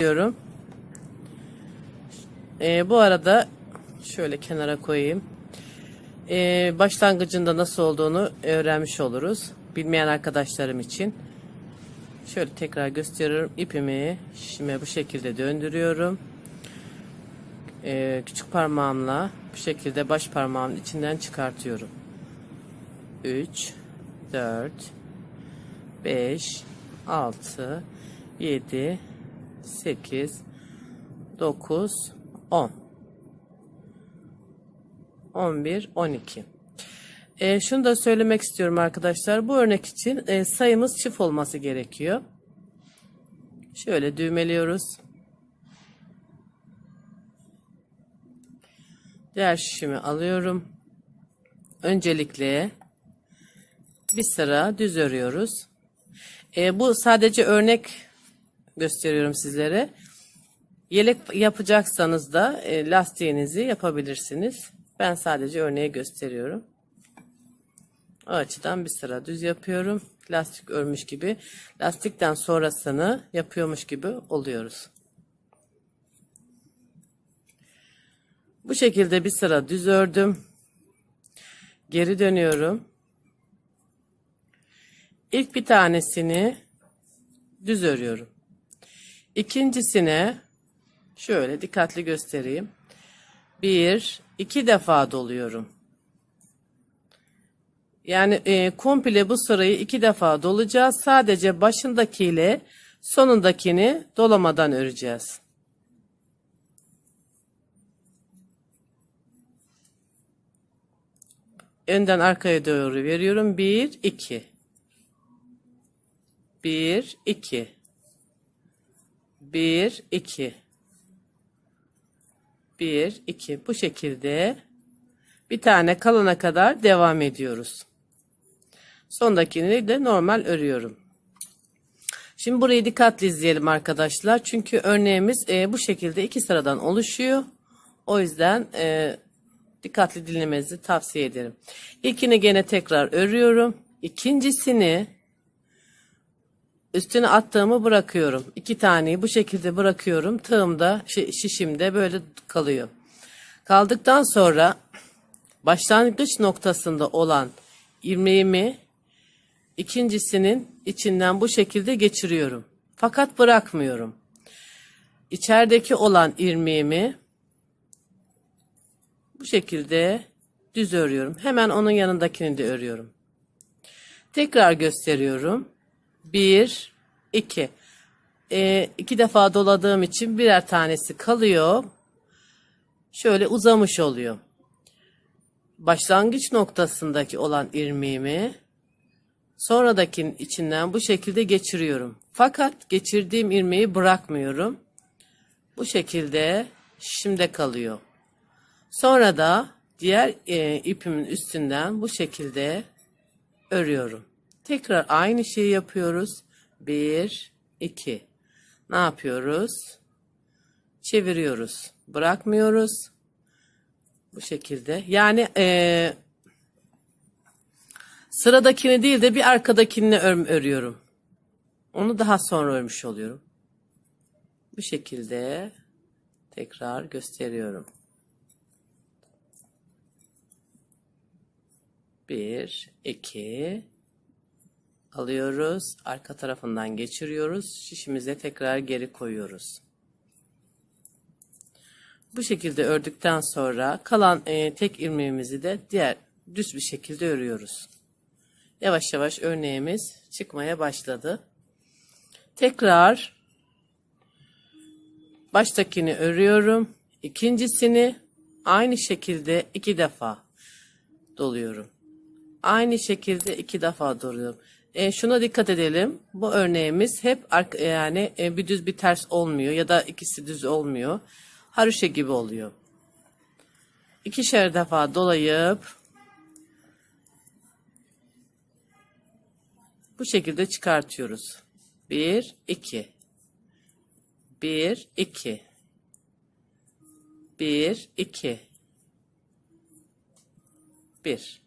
diyorum. Ee, bu arada şöyle kenara koyayım. Ee, başlangıcında nasıl olduğunu öğrenmiş oluruz. Bilmeyen arkadaşlarım için. Şöyle tekrar gösteriyorum. İpimi şişime bu şekilde döndürüyorum. Ee, küçük parmağımla bu şekilde baş parmağımın içinden çıkartıyorum. 3 4 5 6 7 8 9 10 11 12 e, şunu da söylemek istiyorum arkadaşlar. Bu örnek için e, sayımız çift olması gerekiyor. Şöyle düğmeliyoruz. Diğer şişimi alıyorum. Öncelikle bir sıra düz örüyoruz. E, bu sadece örnek gösteriyorum sizlere. Yelek yapacaksanız da e, lastiğinizi yapabilirsiniz. Ben sadece örneği gösteriyorum. O açıdan bir sıra düz yapıyorum. Lastik örmüş gibi. Lastikten sonrasını yapıyormuş gibi oluyoruz. Bu şekilde bir sıra düz ördüm. Geri dönüyorum. İlk bir tanesini düz örüyorum. İkincisine şöyle dikkatli göstereyim. Bir, iki defa doluyorum. Yani e, komple bu sırayı iki defa dolacağız. Sadece başındakiyle sonundakini dolamadan öreceğiz. Önden arkaya doğru veriyorum. Bir, iki. Bir, iki. Bir, iki. Bir, iki. Bu şekilde bir tane kalana kadar devam ediyoruz. Sondakini de normal örüyorum. Şimdi burayı dikkatli izleyelim arkadaşlar. Çünkü örneğimiz e, bu şekilde iki sıradan oluşuyor. O yüzden e, dikkatli dinlemenizi tavsiye ederim. İlkini gene tekrar örüyorum. İkincisini üstüne attığımı bırakıyorum. İki taneyi bu şekilde bırakıyorum. Tığımda şişimde böyle kalıyor. Kaldıktan sonra başlangıç noktasında olan ilmeğimi ikincisinin içinden bu şekilde geçiriyorum. Fakat bırakmıyorum. İçerideki olan ilmeğimi bu şekilde düz örüyorum. Hemen onun yanındakini de örüyorum. Tekrar gösteriyorum. Bir, iki. Ee, iki defa doladığım için birer tanesi kalıyor. Şöyle uzamış oluyor. Başlangıç noktasındaki olan ilmeğimi sonradakinin içinden bu şekilde geçiriyorum. Fakat geçirdiğim ilmeği bırakmıyorum. Bu şekilde şimdi kalıyor. Sonra da diğer e, ipimin üstünden bu şekilde örüyorum. Tekrar aynı şeyi yapıyoruz. Bir, iki. Ne yapıyoruz? Çeviriyoruz. Bırakmıyoruz. Bu şekilde. Yani e, sıradakini değil de bir arkadakini ör, örüyorum. Onu daha sonra örmüş oluyorum. Bu şekilde tekrar gösteriyorum. Bir, iki, alıyoruz. Arka tarafından geçiriyoruz. Şişimize tekrar geri koyuyoruz. Bu şekilde ördükten sonra kalan e, tek ilmeğimizi de diğer düz bir şekilde örüyoruz. Yavaş yavaş örneğimiz çıkmaya başladı. Tekrar baştakini örüyorum. İkincisini aynı şekilde iki defa doluyorum. Aynı şekilde iki defa doluyorum. E, şuna dikkat edelim. Bu örneğimiz hep yani e, bir düz bir ters olmuyor ya da ikisi düz olmuyor. Haroşa gibi oluyor. İkişer defa dolayıp bu şekilde çıkartıyoruz. Bir, iki. Bir, iki. Bir, iki. Bir.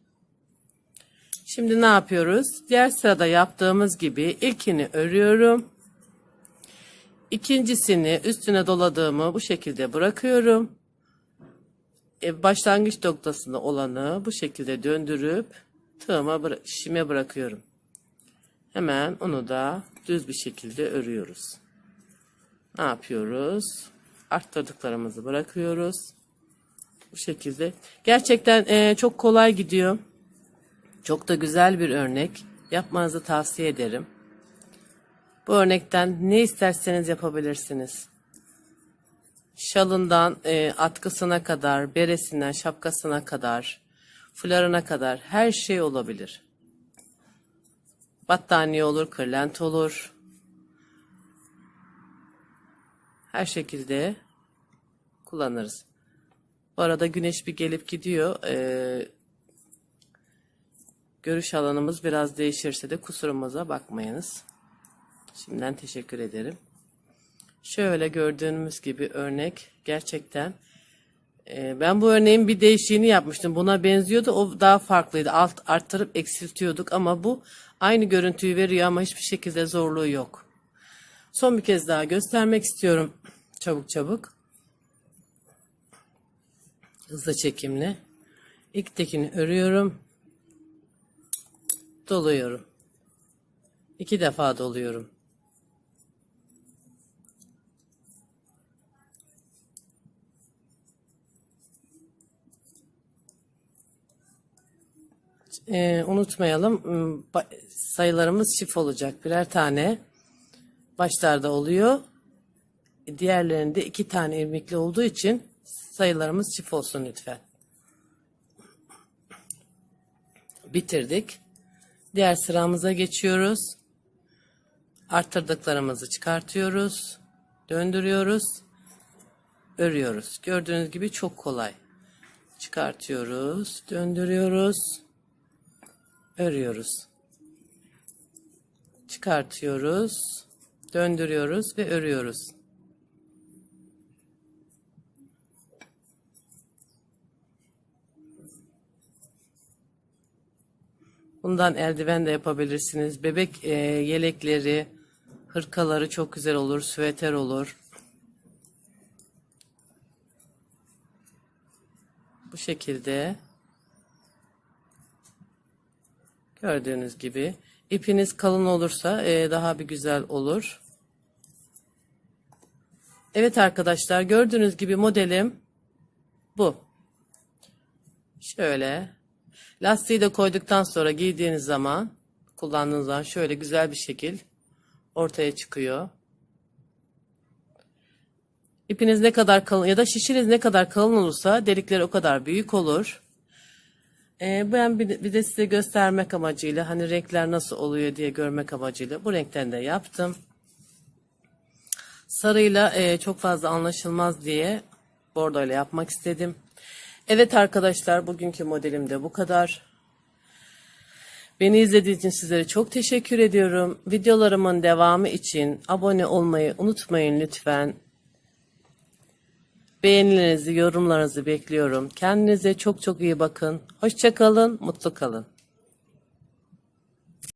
Şimdi ne yapıyoruz? Diğer sırada yaptığımız gibi ilkini örüyorum. İkincisini üstüne doladığımı bu şekilde bırakıyorum. E, başlangıç noktasında olanı bu şekilde döndürüp tığıma bıra- şişime bırakıyorum. Hemen onu da düz bir şekilde örüyoruz. Ne yapıyoruz? Arttırdıklarımızı bırakıyoruz. Bu şekilde. Gerçekten e, çok kolay gidiyor. Çok da güzel bir örnek. Yapmanızı tavsiye ederim. Bu örnekten ne isterseniz yapabilirsiniz. Şalından e, atkısına kadar, beresinden şapkasına kadar, fularına kadar her şey olabilir. Battaniye olur, kırlent olur. Her şekilde kullanırız. Bu arada güneş bir gelip gidiyor. Ee, görüş alanımız biraz değişirse de kusurumuza bakmayınız. Şimdiden teşekkür ederim. Şöyle gördüğünüz gibi örnek gerçekten e, ben bu örneğin bir değişiğini yapmıştım. Buna benziyordu. O daha farklıydı. Alt arttırıp eksiltiyorduk ama bu aynı görüntüyü veriyor ama hiçbir şekilde zorluğu yok. Son bir kez daha göstermek istiyorum. Çabuk çabuk. Hızlı çekimli. İlk tekini örüyorum. Doluyorum. İki defa doluyorum. Ee, unutmayalım ba- sayılarımız çift olacak birer tane başlarda oluyor diğerlerinde iki tane irmikli olduğu için sayılarımız çift olsun lütfen bitirdik diğer sıramıza geçiyoruz. Arttırdıklarımızı çıkartıyoruz. Döndürüyoruz. Örüyoruz. Gördüğünüz gibi çok kolay. Çıkartıyoruz. Döndürüyoruz. Örüyoruz. Çıkartıyoruz, döndürüyoruz ve örüyoruz. Bundan eldiven de yapabilirsiniz. Bebek e, yelekleri, hırkaları çok güzel olur, süveter olur. Bu şekilde. Gördüğünüz gibi ipiniz kalın olursa e, daha bir güzel olur. Evet arkadaşlar gördüğünüz gibi modelim bu. Şöyle lastiği de koyduktan sonra giydiğiniz zaman kullandığınız zaman şöyle güzel bir şekil ortaya çıkıyor. İpiniz ne kadar kalın ya da şişiniz ne kadar kalın olursa delikleri o kadar büyük olur. Ee, ben bir bir de size göstermek amacıyla hani renkler nasıl oluyor diye görmek amacıyla bu renkten de yaptım. Sarıyla e, çok fazla anlaşılmaz diye bordo ile yapmak istedim. Evet arkadaşlar bugünkü modelim de bu kadar. Beni izlediğiniz için sizlere çok teşekkür ediyorum. Videolarımın devamı için abone olmayı unutmayın lütfen. Beğenilerinizi, yorumlarınızı bekliyorum. Kendinize çok çok iyi bakın. Hoşça kalın, mutlu kalın.